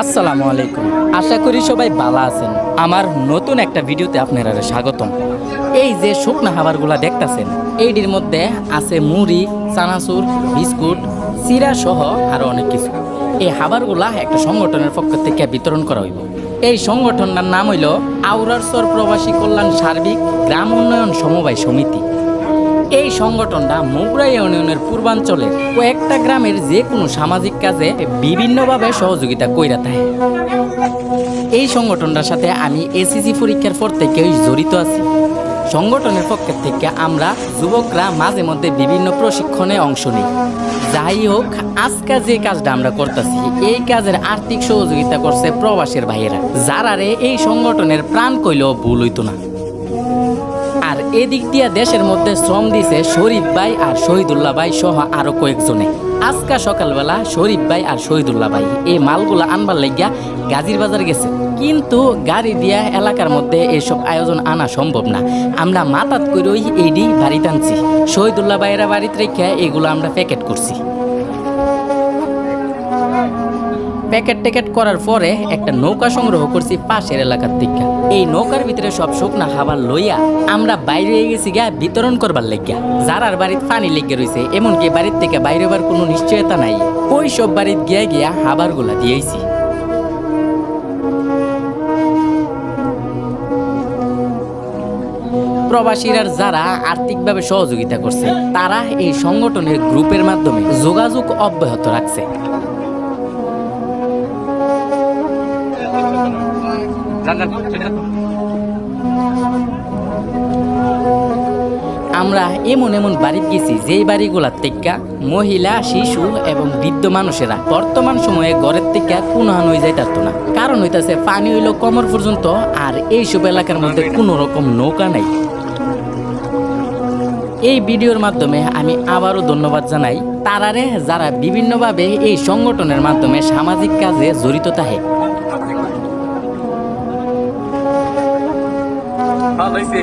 আসসালামু আলাইকুম। আশা করি সবাই ভালো আছেন। আমার নতুন একটা ভিডিওতে আপনারা স্বাগতম। এই যে শুকনো খাবারগুলা দেখতাছেন, এইটির মধ্যে আছে মুড়ি, চানাচুর, বিস্কুট, চিরা সহ আরও অনেক কিছু। এই খাবারগুলা একটা সংগঠনের পক্ষ থেকে বিতরণ করা হইব। এই সংগঠনটার নাম হইল আউরারসর প্রবাসী কল্যাণ সার্বিক গ্রাম উন্নয়ন সমবায় সমিতি। এই সংগঠনটা মুগরা ইউনিয়নের পূর্বাঞ্চলের কয়েকটা গ্রামের যে কোনো সামাজিক কাজে বিভিন্নভাবে সহযোগিতা কইরা থাকে। এই সংগঠনটার সাথে আমি এসিসি পরীক্ষার পর থেকেই জড়িত আছি। সংগঠনের পক্ষের থেকে আমরা যুবকরা মাঝে মধ্যে বিভিন্ন প্রশিক্ষণে অংশ নিই। যাই হোক, আজকে যে কাজটা আমরা করতেছি, এই কাজের আর্থিক সহযোগিতা করছে প্রবাসের ভাইয়েরা। যারারে এই সংগঠনের প্রাণ কইলেও ভুল হইতো না। এদিক দিয়া দেশের মধ্যে শ্রম দিছে শরীফ ভাই আর শহীদুল্লাহ ভাই সহ আরও কয়েকজনে। আজকা সকালবেলা শরীফ ভাই আর শহীদুল্লাহ ভাই, এই মালগুলা আনবার লাগিয়া গাজীর বাজার গেছে। কিন্তু গাড়ি দিয়া এলাকার মধ্যে এসব আয়োজন আনা সম্ভব না। আমরা মাতাত কইরই এইডি বাড়িতে আনছি। শহীদুল্লাহ ভাইয়েরা বাড়িতে রেখে এগুলো আমরা প্যাকেট করছি। প্যাকেট ট্যাকেট করার পরে একটা নৌকা সংগ্রহ করছি পাশের এলাকার থেকে এই নৌকার ভিতরে সব শুকনা খাবার লইয়া আমরা বাইরে গেছি গিয়া বিতরণ করবার লেগিয়া। যারার বাড়িতে পানি লেগে রয়েছে এমনকি বাড়ির থেকে বাইরে হবার কোনো নিশ্চয়তা নাই। ওই সব বাড়িতে গিয়া গিয়া খাবারগুলা দিয়েছি প্রবাসীরা যারা আর্থিকভাবে সহযোগিতা করছে, তারা এই সংগঠনের গ্রুপের মাধ্যমে যোগাযোগ অব্যাহত রাখছে। আমরা এমন এমন বাড়িতে গেছি যেই বাড়িগুলার থেকে মহিলা, শিশু এবং বৃদ্ধ মানুষেরা বর্তমান সময়ে ঘরের থেকে কোনো হয়ে যাইতে না। কারণ হইতাছে পানি হইল কমর পর্যন্ত আর এইসব এলাকার মধ্যে কোনো রকম নৌকা নাই। এই ভিডিওর মাধ্যমে আমি আবারও ধন্যবাদ জানাই তারারে যারা বিভিন্নভাবে এই সংগঠনের মাধ্যমে সামাজিক কাজে জড়িত থাকে। ভালো হয়েছে